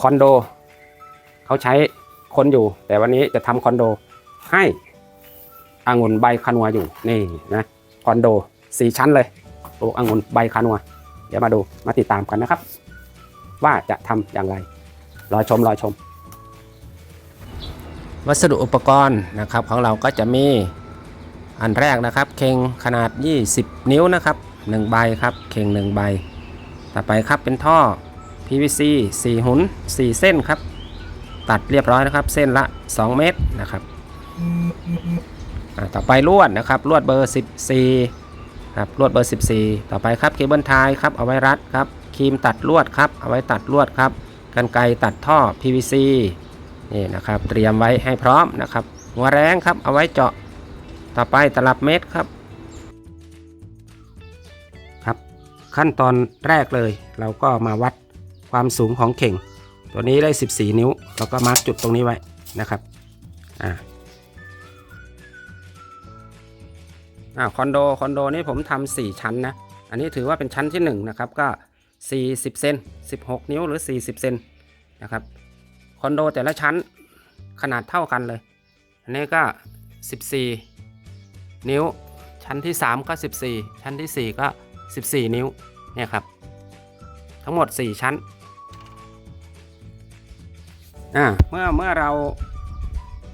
คอนโดเขาใช้คนอยู่ แต่วันนี้จะทำคอนโดให้อางุ่นใบคานัวอยู่นี่นะคอนโดสี่ชั้นเลยปลูกองุ่นใบคานัว เดี๋ยวมาดูมาติดตามกันนะครับ ว่าจะทำอย่างไร รอชมรอชม วัสดุอุปกรณ์นะครับของเราก็จะมีอันแรกนะครับ เข่งขนาด 20 นิ้วนะครับ1ใบครับ เข่ง1ใบ ต่อไปครับเป็นท่อ PVC 4 หุน 4 เส้นครับ ตัดเรียบร้อยนะครับ เส้นละ 2 เมตรนะครับต่อไปลวดนะครับลวดเบอร์ 14ครับลวดเบอร์ 14 ต่อไปครับเคเบิลไทยครับเอาไว้รัดครับครีมตัดลวดครับเอาไว้ตัดลวดครับกันไกรตัดท่อ PVC นี่นะครับ เตรียมไว้ให้พร้อมนะครับ หัวแรงครับเอาไว้เจาะต่อไปตลับเม็ดครับครับ ขั้นตอนแรกเลย เราก็มาวัด ความสูงของเข่ง ตัวนี้ได้ 14 นิ้วเราก็มาร์กจุดตรงนี้ไว้นะครับอ่าอ่าคอนโดคอนโดนี้ผมทำ4ชั้นนะอันนี้ถือว่าเป็นชั้นที่ 1 นะครับ ก็ 40 เซน 16 นิ้วหรือ 40 เซนนะครับคอนโดแต่ละชั้นขนาดเท่ากันเลย อันนี้ก็ 14 นิ้ว ชั้นที่ 3 ก็ 14 ชั้นที่ 4 ก็ 14 นิ้วเนี่ยครับ ทั้งหมด 4 ชั้น อ่าเมื่อเมื่อเรา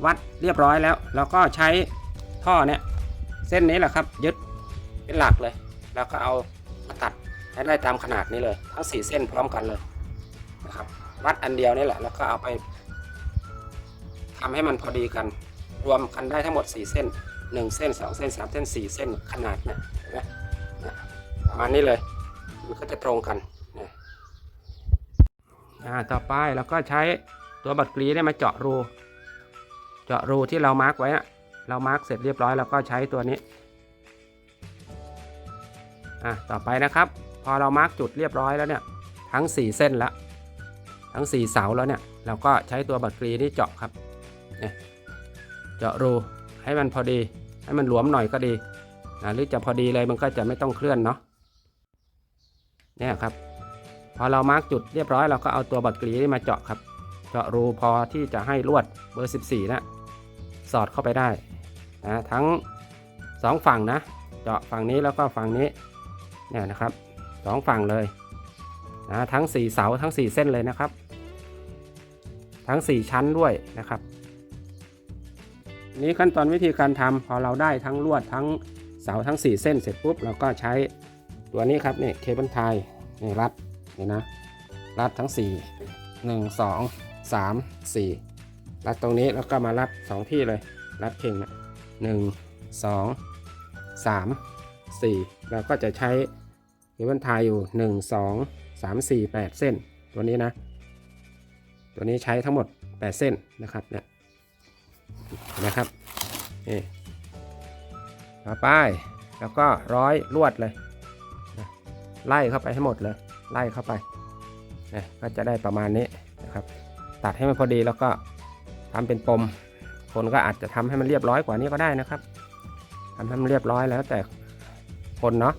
วัดเรียบร้อยแล้ว เราก็ใช้ท่อเนี่ยเส้นนี้แหละครับ ยึดเป็นหลักเลย แล้วก็เอามาตัดให้ได้ตามขนาดนี้เลย ทั้ง4เส้นพร้อมกันเลยนะครับวัดอันเดียวนี่แหละ แล้วก็เอาไปทำให้มันพอดีกัน รวมกันได้ทั้งหมด 4 เส้น 1 เส้น 2 เส้น 3 เส้น 4 เส้นขนาดเนี่ยเห็นไหมเนี่ยประมาณนี้เลย มันก็จะตรงกันเนี่ยอ่าต่อไปเราก็ใช้ ตัวบัตรกรีได้มาเจาะรู เจาะรูที่เรามาร์กไว้อะเรามาร์กเสร็จเรียบร้อยแล้วก็ใช้ตัวนี้อะต่อไปนะครับ พอเรามาร์กจุดเรียบร้อยแล้วเนี่ยทั้ง 4 เส้นแล้วทั้ง 4 เสาแล้วเนี่ยเราก็ใช้ตัวบัตรกรีนี่เจาะครับเนี่ยเจาะรูให้มันพอดีให้มันหลวมหน่อยก็ดีนะหรือจะพอดีเลยมันก็จะไม่ต้องเคลื่อนเนาะเนี่ยครับ พอเรามาร์กจุดเรียบร้อยเราก็เอาตัวบัตรกรีนี่มาเจาะครับาะรูพอที่จะให้ลวดเบอร์ 14นะสอดเข้าไปได้นะทั้งสองฝั่งนะเจาะฝั่งนี้แล้วก็ฝั่งนี้เนี่ยนะครับสองฝั่งเลยนะทั้ง 4 เสาทั้ง 4 เส้นเลยนะครับ ทั้ง 4 ชั้นด้วยนะครับ นี้ขั้นตอนวิธีการทำพอเราได้ทั้งลวดทั้งเสาทั้ง 4 เส้นเสร็จปุ๊บเราก็ใช้ตัวนี้ครับเนี่ยเคเบิลไทยนี่รัดนี่นะรัดทั้ง 4 1 2 3 4 รัดตรงนี้แล้วก็มารัด 2 ที่เลย รัดเข่งนะหนึ่งสองสามสี่เราก็จะใช้เคเบิลไทยอยู่1 2 3 4 8เส้น ตัวนี้นะ ตัวนี้ใช้ทั้งหมด8เส้นนะครับเนี่ยนะครับนี่ต่อไปแล้วก็ร้อยลวดเลยนะไล่เข้าไปให้หมดเลย ไล่เข้าไปนะก็จะได้ประมาณนี้นะครับ ตัดให้มันพอดีแล้วก็ทำเป็นปม คนก็อาจจะทำให้มันเรียบร้อยกว่านี้ก็ได้นะครับทำให้มันเรียบร้อยแล้วแต่คนเนาะ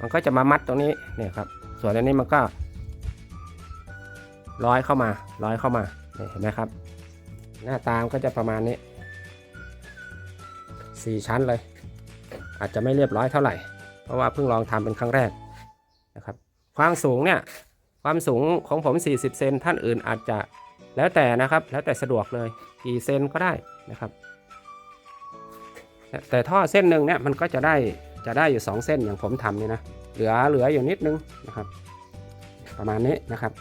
มันก็จะมามัดตรงนี้เนี่ยครับ ส่วนอันนี้มันก็ ร้อยเข้ามา ร้อยเข้ามาเห็นไหมครับ หน้าตามก็จะประมาณนี้สี่ชั้นเลย อาจจะไม่เรียบร้อยเท่าไหร่ เพราะว่าเพิ่งลองทำเป็นครั้งแรกนะครับ ความสูงเนี่ย ความสูงของผม 40 เซนท่านอื่นอาจจะแล้วแต่นะครับ แล้วแต่สะดวกเลยกี่เซนก็ได้นะครับ แต่ท่อเส้นหนึ่งเนี่ยมันก็จะได้จะได้อยู่ 2 เส้นอย่างผมทำเนี่ยนะเหลือเหลืออยู่นิดนึงนะครับ ประมาณนี้นะครับ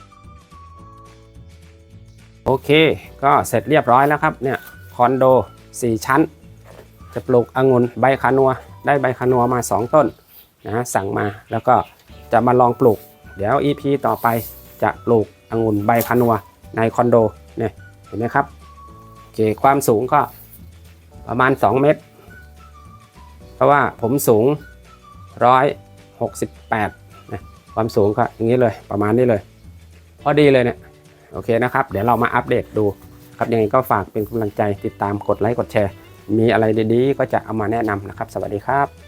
โอเค ก็เสร็จเรียบร้อยแล้วครับเนี่ยคอนโด 4 ชั้น จะปลูกองุ่นใบคานัว ได้ใบคานัวมา 2 ต้นนะสั่งมาแล้วก็จะมาลองปลูก เดี๋ยว EP ต่อไปจะปลูกองุ่นใบคานัวในคอนโดเนี่ยเห็นไหมครับโอเคความสูงก็ประมาณ 2 เมตร เพราะว่าผมสูง 168นะความสูงก็อย่างนี้เลยประมาณนี้เลย พอดีเลยเนี่ยโอเคนะครับ เดี๋ยวเรามาอัปเดตดูครับยังไงก็ฝากเป็นกำลังใจติดตามกดไลค์กดแชร์ มีอะไรดีๆ ก็จะเอามาแนะนำนะครับ สวัสดีครับ